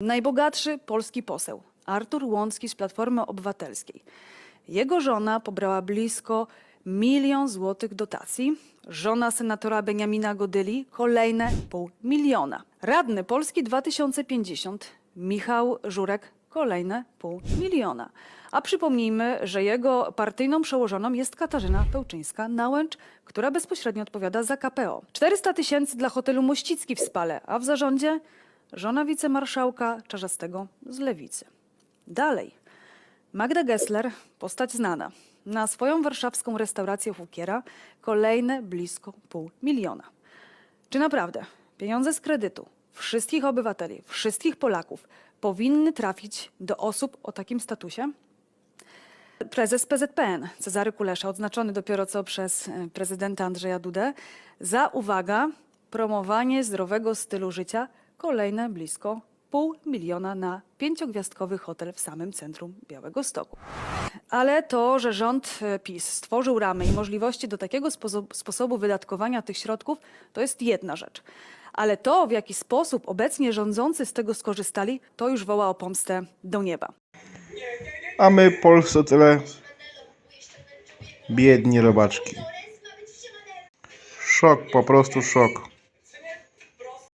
Najbogatszy polski poseł Artur Łącki z Platformy Obywatelskiej. Jego żona pobrała blisko milion złotych dotacji. Żona senatora Beniamina Godyli kolejne pół miliona. Radny Polski 2050 Michał Żurek kolejne pół miliona. A przypomnijmy, że jego partyjną przełożoną jest Katarzyna Pełczyńska-Nałęcz, która bezpośrednio odpowiada za KPO. 400 tysięcy dla hotelu Mościcki w Spale, a w zarządzie żona wicemarszałka Czarzastego z Lewicy. Dalej. Magda Gessler, postać znana. Na swoją warszawską restaurację Hukiera kolejne blisko pół miliona. Czy naprawdę pieniądze z kredytu wszystkich obywateli, wszystkich Polaków powinny trafić do osób o takim statusie? Prezes PZPN Cezary Kulesza, odznaczony dopiero co przez e, prezydenta Andrzeja Dudę, za uwaga, promowanie zdrowego stylu życia kolejne blisko pół miliona na pięciogwiazdkowy hotel w samym centrum Białego Stoku. Ale to, że rząd e, PiS stworzył ramy i możliwości do takiego sposo- sposobu wydatkowania tych środków, to jest jedna rzecz. Ale to, w jaki sposób obecnie rządzący z tego skorzystali, to już woła o pomstę do nieba. A my, Polsce, tyle biedni robaczki. Szok, po prostu szok.